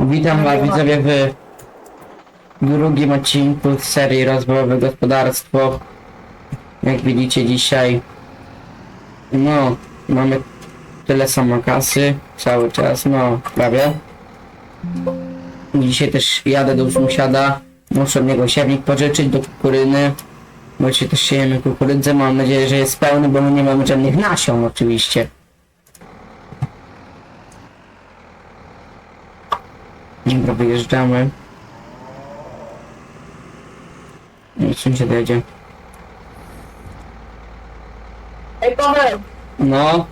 Witam Was widzowie w drugim odcinku z serii Rozwojowe Gospodarstwo. Jak widzicie dzisiaj, no, mamy tyle samo kasy, cały czas, no, prawie. Dzisiaj też jadę do sąsiada, muszę od niego siewnik pożyczyć do kukuryny, bo dzisiaj też siejemy kukurydzę, mam nadzieję, że jest pełny, bo my nie mamy żadnych nasion oczywiście. Dobra, wyjeżdżamy. I czym się dojedzie? Ej, Paweł, No,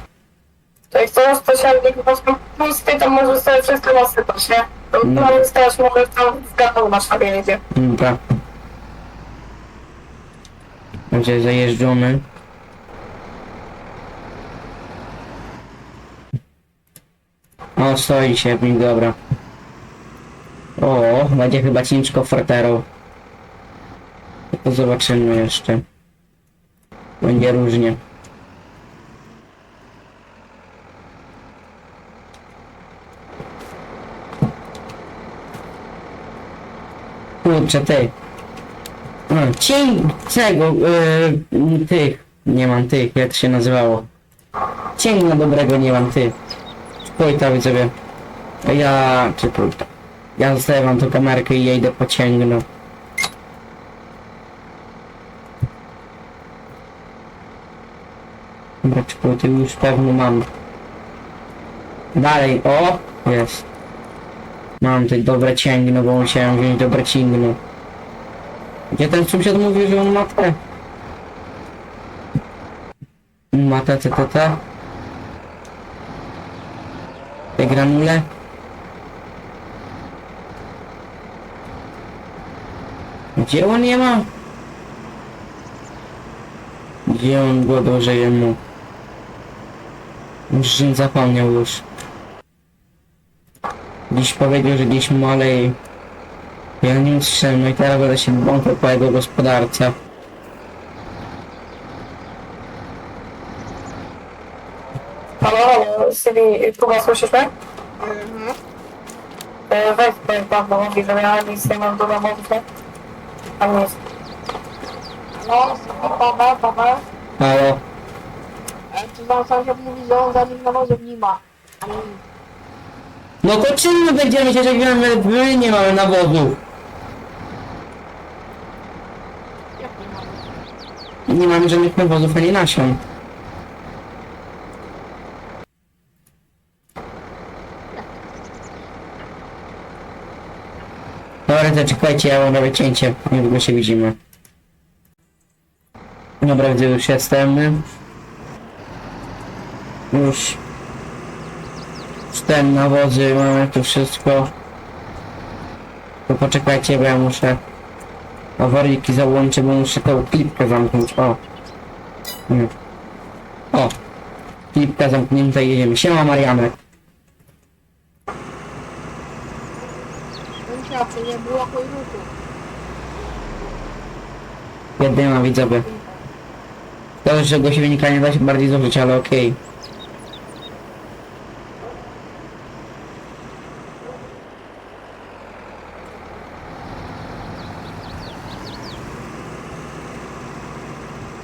to jak chcesz to siadnik po prostu pusty, to może sobie wszystko nasypać, nie? To No. no. stać może tam w gapą masz na jedzie. dobra. Będzie zajeżdżony. O, stoi się dobra. O, będzie chyba ciężko forterą. To zobaczymy jeszcze. Będzie różnie. Kurczę, ty. A, cień tego, yy, tych. Nie mam tych, jak to się nazywało. Cień na dobrego nie mam tych. Pójdę widzowie. Ja, czy pójdę. Ja zostawiam wam tą kamerkę i ja idę po cień, no. Dobra, czy pójdę już pewno mam. Dalej, o! Jest. Mam tutaj dobre cięgno, bo musiałem wziąć dobre cięgno. Gdzie ten sąsiad mówił, że on ma te? Ma te, te, te, te? Te granule? Gdzie on je ma? Gdzie on go dożyje mu? Już zapomniał już. Dziś powiedział, że gdzieś malej. Ja nie usłyszałem, no i teraz będę się bąkał po jego gospodarce. Halo, halo, Sybi, Kuba, słyszysz mnie? Mhm. E, Weź powiem Pawłowi, że ja nic nie mam do nie? Tam jest. No, Paweł, Paweł. Halo? Tu sam sąsiad mówi, że on żadnych nawozów nie ma. No to czym my będziemy się żegnamy? My nie mamy nawozu. Jak nie ma? Nie mamy żadnych nawozów ani nasion. Dobra, czekajcie, ja mam robię cięcie. Niedługo się widzimy. Dobra, gdzie już jestem? Już. Wstęp nawozy, mamy tu wszystko. To poczekajcie, bo ja muszę awaryjki załączyć, bo muszę tą klipkę zamknąć. O. Nie. O. Klipka zamknięta jedziemy. Siema Marianek. Nie było ruchu. Jedyna widzowie. To, że go silnika nie da się bardziej zużyć, ale okej.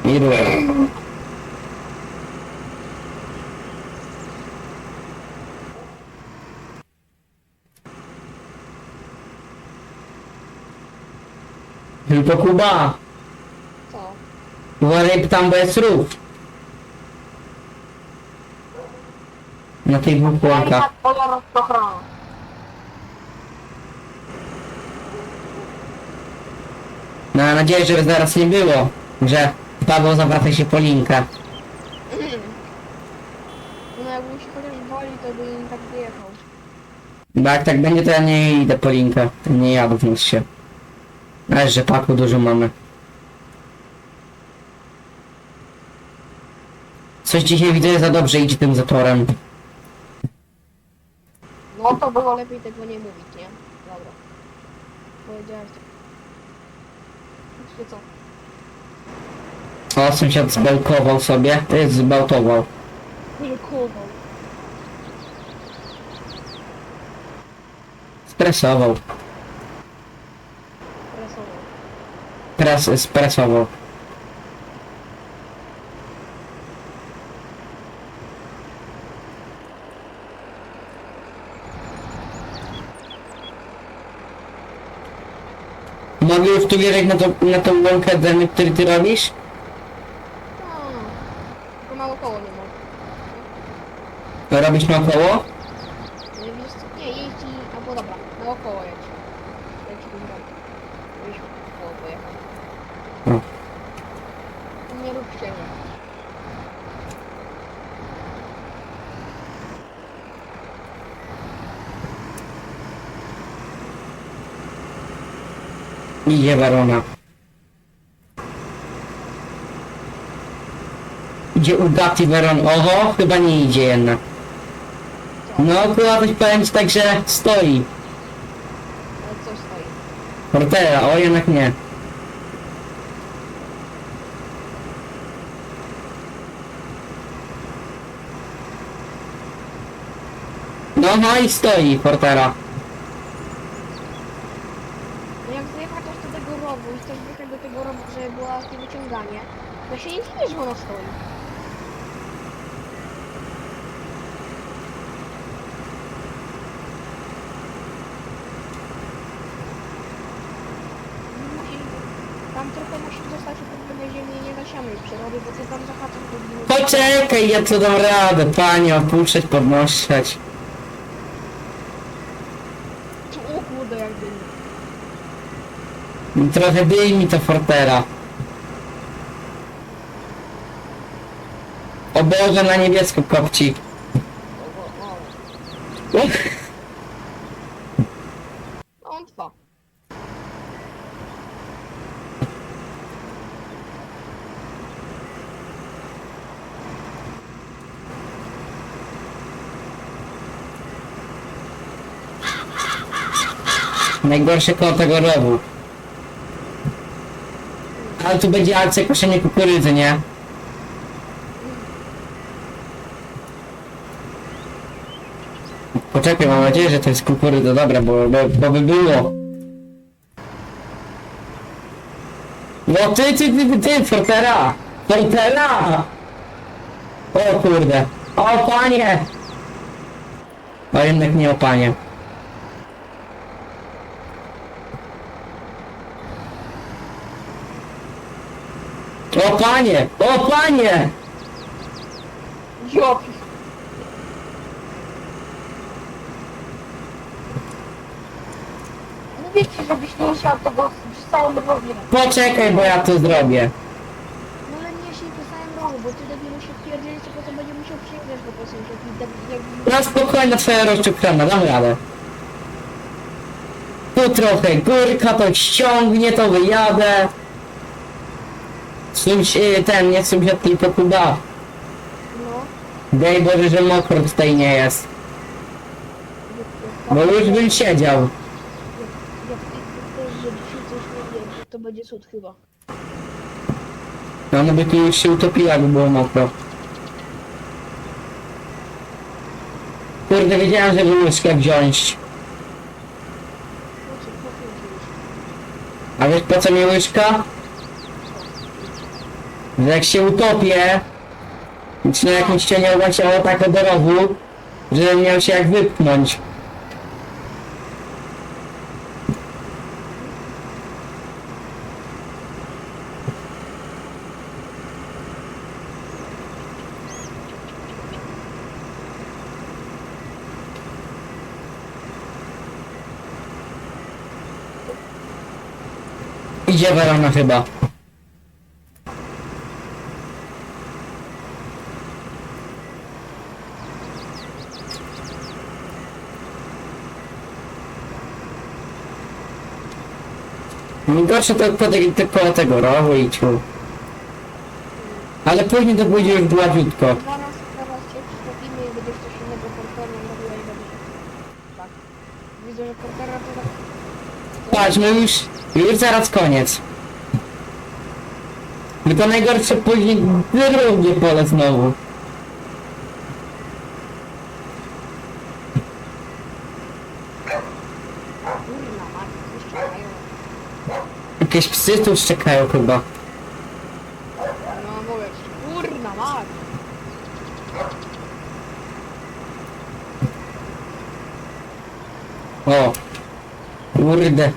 I byłem. Tylko Kuba! Co? Uważaj tam, bo jest rów. Na tych dwóch. No, mam nadzieję, że zaraz nie było, że Paweł zawraca się po linkę. No jakbym się chociaż woli, to by nie tak wyjechał. Bo jak tak będzie, to ja nie idę po linkę. Nie jadę w się. Ale że paku dużo mamy. Coś dzisiaj widzę za dobrze idzie tym zatorem. No to było lepiej tego nie mówić, nie? Dobra. Powiedziałem to. Wiecie co? O, sąsiad zbełkował sobie. To jest zbałtował. Wilkował. Stresował. Pres, stresował. Mogę już tu wierzyć na, to, na tą łąkę demy, który ty robisz? No. Tylko mało koło nie ma. Robisz naokoło? Nie wiesz co? Nie, jeździ... Albo dobra, naokoło jedź. Jedź tu zrobię. Żebyś koło pojechał. No. Nie rób cienia. Idzie Werona. Idzie Ugatti Veron. Oho, chyba nie idzie jednak. No akurat coś powiem ci tak, że stoi. Ale co stoi? Portera, o jednak nie. No, no i stoi Portera. No jak zjechać aż do tego rowu i chcesz wjechać do tego rowu, żeby było takie wyciąganie, to się nie dziwię, że ona stoi. Tam trochę musi zostać upewnione ziemi i nie zasiamy przyrody, bo ty tam zahaczasz do gminy. Poczekaj, ja tu dam radę, panie, opuszczać, podnoszać. O kurde, jak dymi. Trochę dymi to Fortera. O Boże, na niebiesko kopci. No on trwa. Najgorsze koło tego rowu. Ale tu będzie akcja koszenie kukurydzy, nie? Poczekaj, mam nadzieję, że to jest kukurydza, dobra, bo, bo, bo by było. No ty, ty, ty, ty, ty, Fortera! Fortera! O kurde. O panie! O jednak nie o panie. O panie! O panie! Jopi. Mówię ci, żebyś nie siadł tego z całą drogę. Poczekaj, bo ja to zrobię. No ale nie siedź po całym rogu, bo ty debil musisz pierdzielić, a potem będzie musiał przyjechać po prostu, jak debil, jak... Na spokojnie twoja rozczukrana, dam radę. Tu trochę górka, to ściągnie, to wyjadę. Y, ten, nie sąsiad, tylko Kuba. No. Daj Boże, że mokro tutaj nie jest. Bo już bym siedział. Jak, ty chcesz, coś nie to będzie cud chyba. No, no by tu już się utopiła, jakby było mokro. Kurde, wiedziałem, żeby łyżkę wziąć. No co. A wiesz po co mi łyżka? Że jak się utopię, czy na jakimś cieniu leciało tak do rowu, że miał się jak wypchnąć. Idzie Werona chyba. Gorsze to po te, koło tego rowu i ciu. Ale później to będzie już gładziutko. Widzę, że portera to. Patrz, no już, już zaraz koniec. Tylko najgorsze później drugie pole znowu. Jakieś psy tu szczekają chyba. No mówię ci, kurna mać. O! Kurde.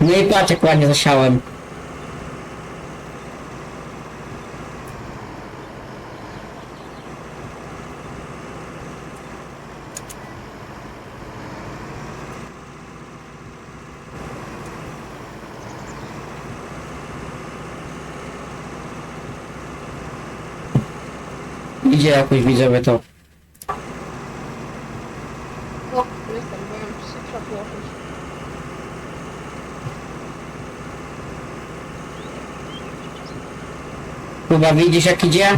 No i patrz jak ładnie zasiałem. Idzie jakoś widzowie to. No, jestem. Chyba widzisz jak idzie?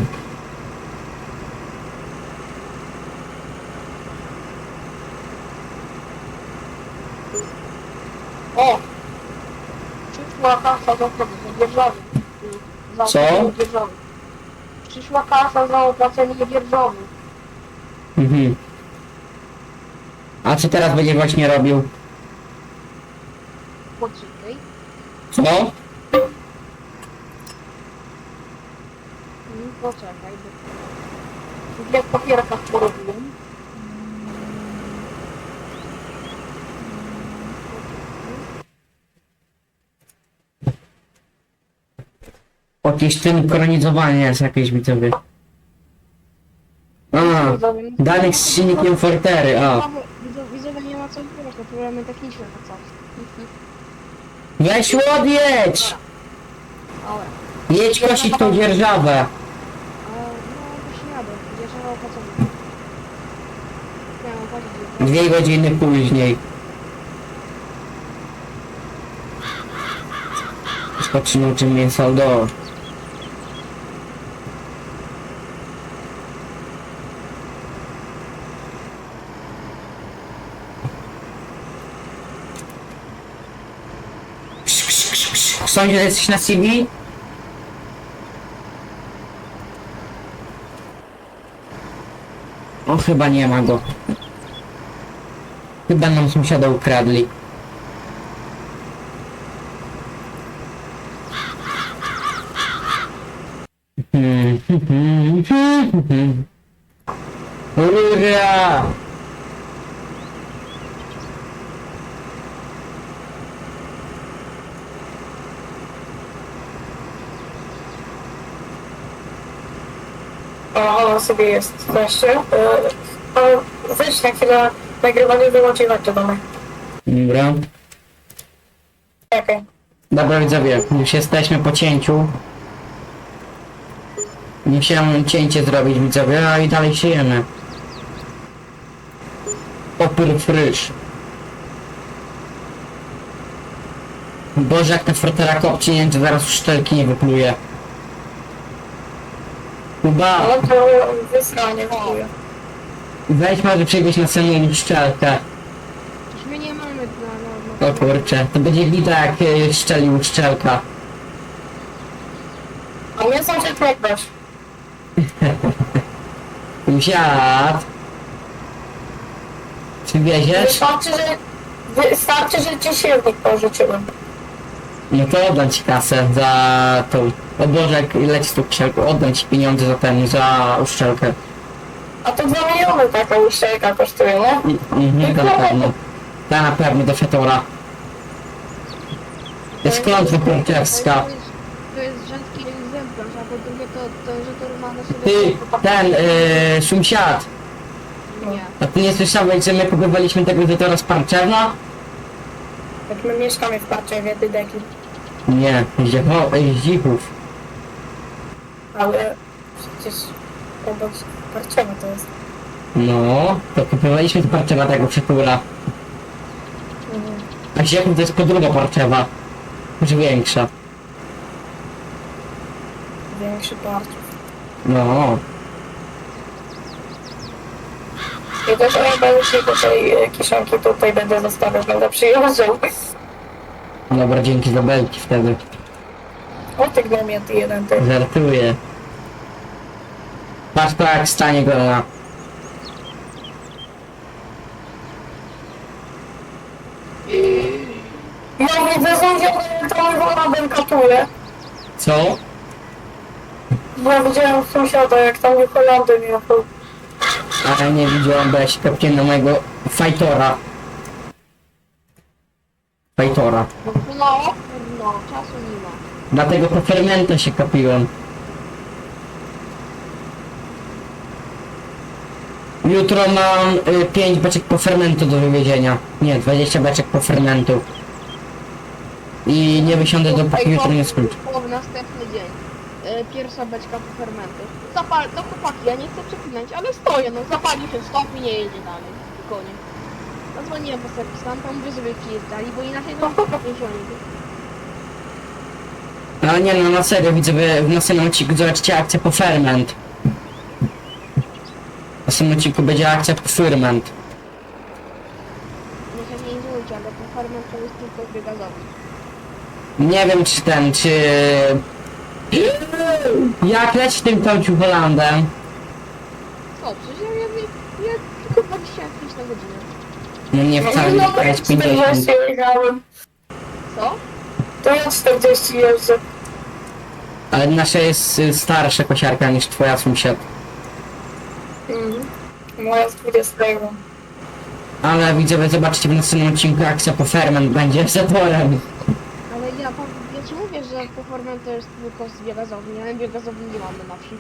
O! Przyszła kasa dzierżawy. Co? dzierżawy. Przyszła kasa za opłacenie dzierżawy. Mhm. A co teraz będzie właśnie robił? Poczekaj. Co? Mm, Poczekaj, bo... Jak papierkach porobiłem. Jakieś synchronizowanie jest jakieś widzowie. A, danych z silnikiem Fortery, a. Widzowie, widzowie nie ma co mówić, to problemy techniczne to coś. Weź odjedź! Dobra. Jedź kosić tą dzierżawę. Ale no, już nie jadę. Miałem opłacić dzierżawę. Dwie godziny później. Spoczynął czym mnie saldo. Sądzisz, że jesteś na CV? O, chyba nie ma go. Chyba nam sąsiada ukradli. Ona sobie jest. Weźcie. E, e, Weź na chwilę nagrywanie wyłączyć chodźcie do mnie. Dobra. Czekaj. Dobra widzowie, już jesteśmy po cięciu. Musiałem cięcie zrobić widzowie, a i dalej siejemy. Opór fryż. Boże jak ta frotera kopci, nie wiem czy zaraz szczelki nie wypluje. Kuba, Ale to wysranie w chuju. weź może przejść na samą szczelkę. Już my nie mamy na... O kurcze, to będzie widać jak e, szczelił szczelka. A mnie są się klekać. Siad. Czy wieziesz? Wystarczy, że... Wystarczy, że ci silnik pożyczyłem. No to oddam ci kasę za tą. O Boże, leci uszczelką, oddam ci pieniądze za ten, za uszczelkę. A to 2 miliony taka uszczelka kosztuje, nie? I- Mhm, to na pewno. Ta na pewno do Fetora. Jest klątwa porciewska. To jest, to jest rzadki egzemplarz, a po drugie to, to że to ma na sobie... Ty, ten, yy, sąsiad. Nie. A ty nie słyszałeś, że my kupowaliśmy tego Fetora z Parczewna? Jak my mieszkamy w Parczewie, ty deki. Nie, z Dziecho- z Dzichów. Ale przecież obok Parczewa to jest. No, to kupowaliśmy z Parczewa tego Fetora. Mhm. A Dziechów to jest podruga Parczewa. Już większa. Większy Parczów. No. I też ja będę się tutaj e, kiszonki tutaj będę zostawiał, będę przyjeżdżał. Dobra, dzięki za belki wtedy. O ty gnamięty jeden ty. Żartuję. Patrz to jak stanie go na... Ja widzę że to Iwona bym katuje. Co? Bo ja widziałem sąsiada, jak tam Holandem jechał. Ale nie widziałem, bo ja się kapiłem na mojego fajtora. Fajtora. No, no, czasu nie ma. Dlatego po fermenta się kapiłem. Jutro mam 5 beczek po fermentu do wywiezienia. Nie, 20 beczek po fermentu. I nie wysiądę dopóki jutro nie skończę. to następny dzień. E, pierwsza beczka po fermentu. Zapal, no chłopaki, ja nie chcę przeklinać, ale stoję, no zapali się stop i nie jedzie dalej. Spokojnie. Zadzwoniłem po serwis, tam tam mówię, żeby przyjeżdżali, bo inaczej to nie się Ale nie no, na serio widzę, wy w następnym odcinku zobaczycie akcję po ferment. W następnym odcinku będzie akcja po ferment. Nie się nie inzulujcie, ale ten ferment to jest tylko biogazowny. Nie wiem czy ten, czy... Jak leci tym Tomciu Holandem? Co, przecież ja, ja, ja, tylko 25 na godzinę. No nie wcale nie no, jechać 50. 40 jechałem. Co? To ja 40 jeżdżę. Ale nasza jest y, starsza kosiarka niż twoja sąsiad. Mhm. Moja z 20. Ale widzowie, zobaczcie w następnym odcinku akcja po ferment będzie z zatorem. Ale ja, ja ci mówię, że po ferment to jest tylko z biogazowni, ale biogazowni nie mamy na wsi.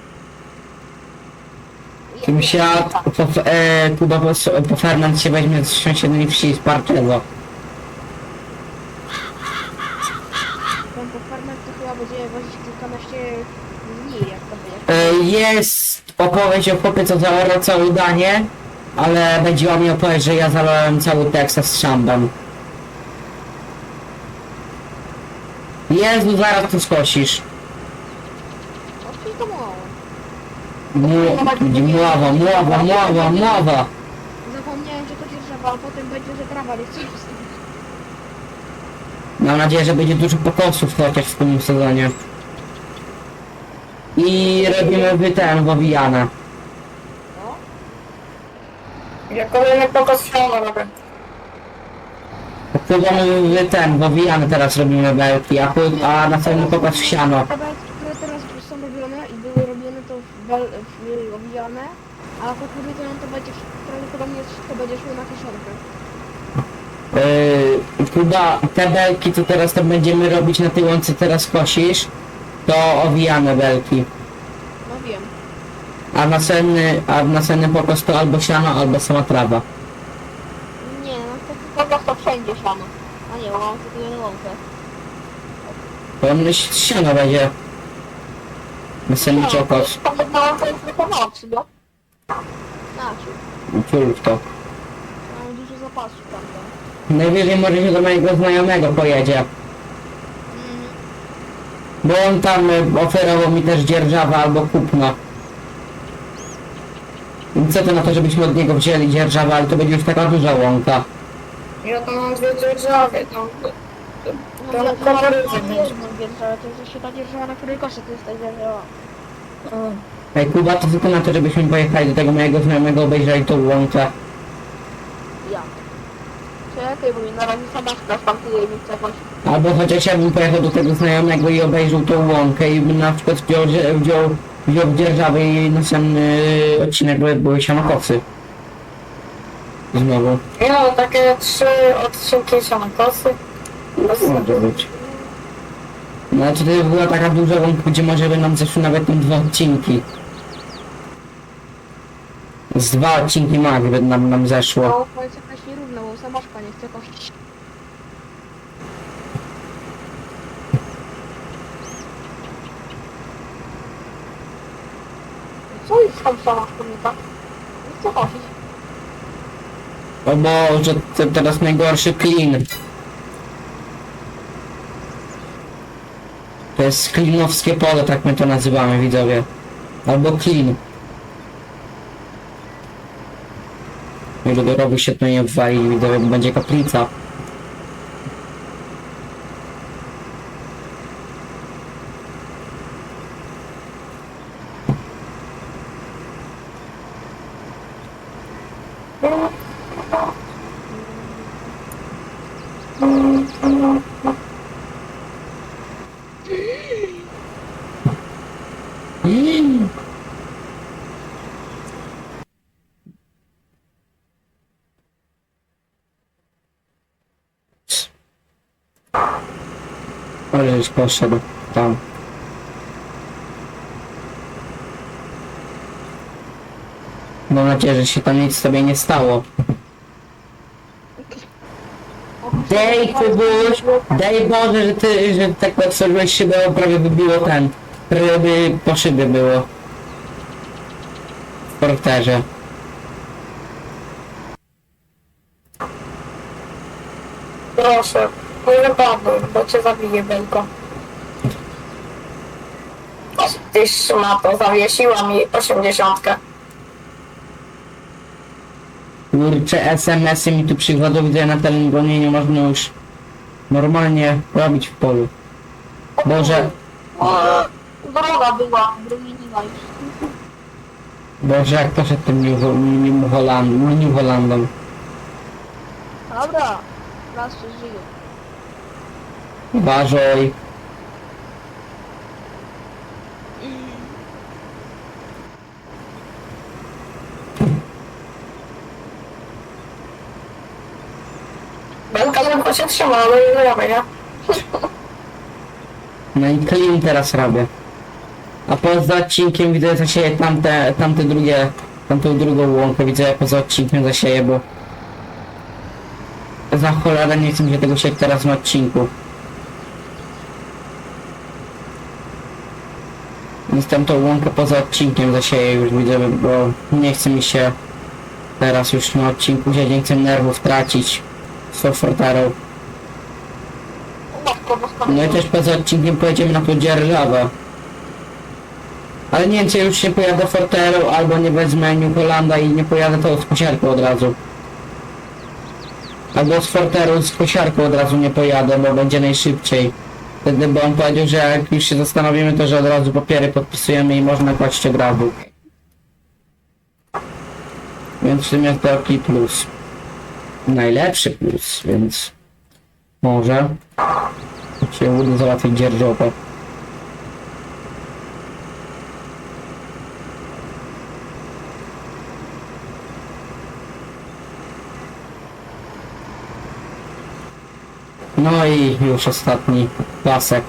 Sąsiad, po, e, Kuba po, po ferment się weźmie z sąsiedniej wsi z Parczewo. Ten po ferment to chyba będzie wozić kilkanaście dni, jak to będzie. E, jest opowieść o chłopie, co zaorał całe danie, ale będzie o mnie opowieść, że ja zalałem cały Teksas szambem. Jezu, zaraz tu skosisz. No czyli to mało. Mu- Mława, mława, mława, mława. Zapomniałem, że to dzierżawa, a potem będzie, że trawa nie chce zostawić. Mam nadzieję, że będzie dużo pokosów chociaż w tym sezonie. I robimy wytem w Owijana. No, Ja kolejny pokaz siana robię. Próbujemy wytem w Owijany teraz robimy belki, a, pół- a następny pokaz w siano. te belki, które teraz są robione i były robione to w, bel, w owijane, a po powiedzeniu to będzie, prawdopodobnie to będzie szło na kieszonkę. Yy, Kuba, te belki, co teraz to będziemy robić na tej łące teraz kosisz, to owijane belki. No wiem. A następny, a następny pokaz to albo siano, albo sama trawa. Nie, no to po prostu wszędzie siano. A nie, łąkę to nie łąkę. To myśl, siano będzie. Następny czokos. To jedna łąka jest tylko nocy, no. Znaczy, Ciurów to. mamy dużo tam. Najwyżej może się do mojego znajomego pojedzie. Bo on tam y, oferował mi też dzierżawę albo kupno. I Co to na to, żebyśmy od niego wzięli dzierżawę, ale to będzie już taka duża łąka. Ja to mam dwie dzierżawy, Tam ja- kamery ja mam będzie. jedną dzierżawę, to jest właśnie ta dzierżawa, na której koszę, to jest ta dzierżawa. Ej Kuba, to tylko na to, żebyśmy pojechali do tego mojego znajomego, obejrzeli tą łąkę. Czekaj, bo mi na razie mi jakąś... Albo chociaż ja bym pojechał do tego znajomego i obejrzał tą łąkę i bym na przykład wziął, wziął, wziął dzierżawę i następny odcinek by były sianokosy. Znowu. Ja takie trzy odcinki sianokosy. Może być. No to by była taka duża łąka, gdzie może by nam zeszły nawet tym dwa odcinki. Z dwa odcinki mag by nam, nam zeszło. No, to jest jakaś nierówna, bo nie chce. Co jest z tą sabaczką nie tak? Chce kosić. O Boże, to teraz najgorszy clean. To jest klinowskie pole, tak my to nazywamy, widzowie. Albo clean. do rogu się tu nie wwali, będzie kaplica. Już poszedł tam. Mam nadzieję, że się tam nic sobie nie stało. Dej Kubuś, daj Boże, że ty, że tak otworzyłeś szybę, bo prawie wybiło ten. Prawie by po szybie było. W porterze. Proszę, wypadnij, bo cię zabije belko. Ty szmato, zawiesiła mi osiemdziesiątkę. Kurcze SMS-y mi tu przychodzą, widzę na telefonie, nie można już normalnie robić w polu. Boże, Droga była, wymieniła już. Boże, jak poszedł tym New, New, Holland, New. Dobra, raz się żyje. Uważaj. Belka tylko się trzyma, ale nie zrobię, nie? No i clean teraz robię. A poza odcinkiem widzę zasieję tamte, tamte drugie, tamtą drugą łąkę widzę poza odcinkiem zasieję, bo za cholerę nie chcę się tego sieć teraz na odcinku. Więc tamtą łąkę poza odcinkiem zasieję już widzę, bo nie chce mi się teraz już na odcinku siedzieć, nie chcę nerwów tracić z fortarą. No i też poza odcinkiem pojedziemy na tą dzierżawę. Ale nie wiem, czy już nie pojadę Forterą, albo nie wezmę New Hollanda i nie pojadę tą z kosiarką od razu. Albo z Forterą z kosiarką od razu nie pojadę, bo będzie najszybciej. Wtedy, bo on powiedział, że jak już się zastanowimy, to że od razu papiery podpisujemy i można kłaść od razu. Więc w tym jest taki plus. Najlepszy plus, więc może się uda załatwić dzierżawę. No i już ostatni pasek.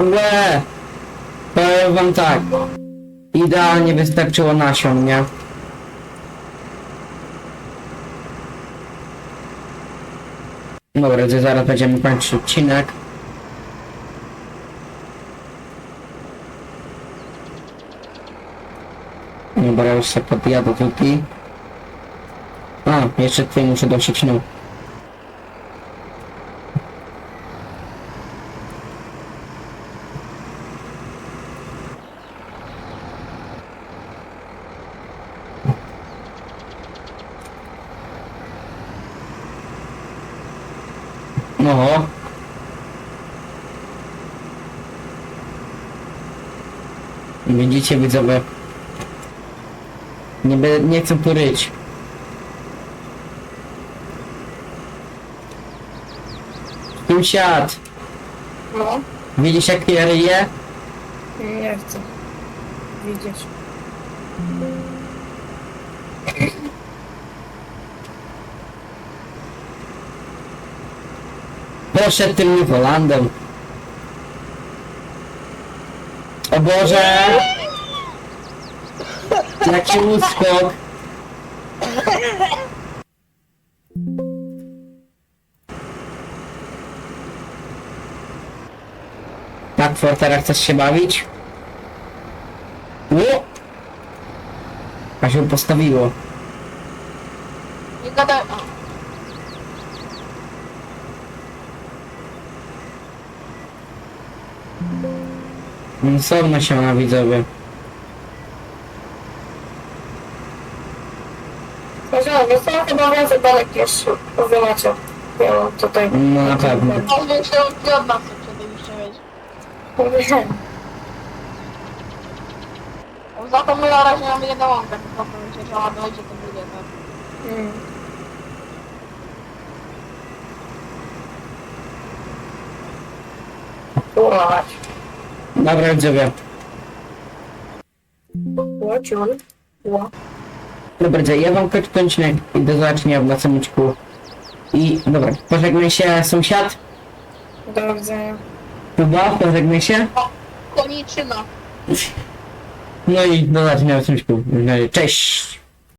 Łe! Powiem wam tak. Idealnie wystarczyło nasion, nie? Dobra, to zaraz będziemy kończyć odcinek. Dobra, już sobie podjadę tutaj. A, jeszcze tutaj muszę dosieć no. No. Widzicie widzowie? Nie, nie chcę tu ryć. Sąsiad, No, widzisz jak ja ryję? nie chcę. Widzisz. Poszedł tym New Hollandem. O Boże! Jaki uskok! Tak, Fortera, chcesz się bawić? Nie! A się postawiło. Nie gadaj. A. Są nasiona widzowie. Powiedziałem, że są chyba więcej belek niż wy macie. Ja mam tutaj... No na pewno. To większe od co przede jeszcze wiesz. Wiem. Za to my na razie mamy jedną łąkę, tylko powiem że ona dojdzie, to będzie tak. Mm. Kurwa mać. Dobra, widzowie. Łaciul. Ła. Dobra, ja wam kończę ten odcinek i do zobaczenia w następnym odcinku. I dobra, pożegnaj się sąsiad. Do widzenia. Chyba, pożegnaj się. Koniczyna. No i do zobaczenia w następnym odcinku. Cześć!